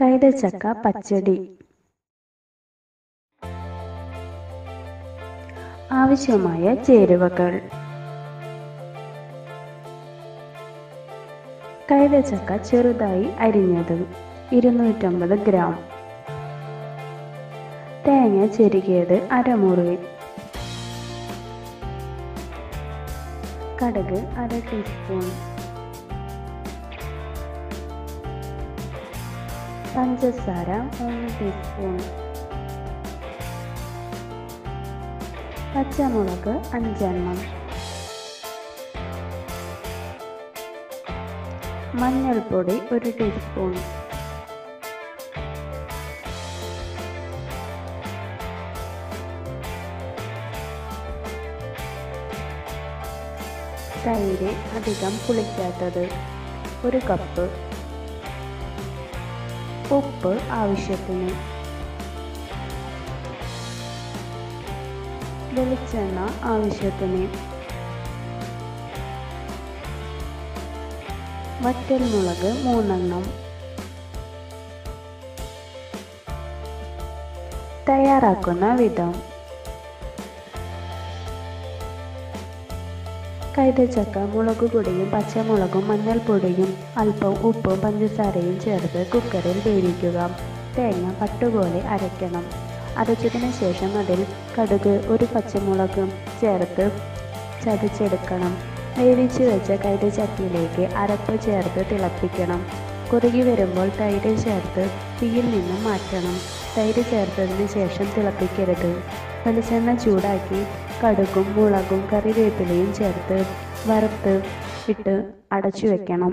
കൈതച്ചക്ക പച്ചടി. ആവശ്യമായ ചേരുവകൾ. കൈതച്ചക്ക ചെറുതായി അരിഞ്ഞത് ഇരുന്നൂറ്റമ്പത് ഗ്രാം. തേങ്ങ ചെരുകിയത് അരമുറി. കടുക് അര ടീസ്പൂൺ പഞ്ചസാര മൂന്ന് ടീസ്പൂൺ പച്ചമുളക് അഞ്ചെണ്ണം. മഞ്ഞൾപ്പൊടി ഒരു ടീസ്പൂൺ തൈര് അധികം പുളിക്കാത്തത് ഒരു കപ്പ് ഉപ്പ് ആവശ്യത്തിന്. വെളിച്ചെണ്ണ ആവശ്യത്തിന്. വറ്റൽമുളക് മൂന്നെണ്ണം. തയ്യാറാക്കുന്ന വിധം. കൈതച്ചക്ക മുളക് പൊടിയും പച്ചമുളകും മഞ്ഞൾപ്പൊടിയും അല്പം ഉപ്പും പഞ്ചസാരയും ചേർത്ത് കുക്കറിൽ വേവിക്കുക. തേങ്ങ പട്ടുപോലെ അരയ്ക്കണം. അരച്ചതിന് ശേഷം അതിൽ കടുക് ഒരു പച്ചമുളകും ചേർത്ത് ചതച്ചെടുക്കണം. വേവിച്ച് വെച്ച കൈതച്ചക്കയിലേക്ക് അരപ്പ് ചേർത്ത് തിളപ്പിക്കണം. കുറുകി വരുമ്പോൾ തൈര് ചേർത്ത് തീയിൽ നിന്ന് മാറ്റണം. തൈര് ചേർത്തതിന് ശേഷം തിളപ്പിക്കരുത്. വെളിച്ചെണ്ണ ചൂടാക്കി കടുകും മുളകും കറിവേപ്പിലയും ചേർത്ത് വറുത്ത് ഇട്ട് അടച്ചു വെക്കണം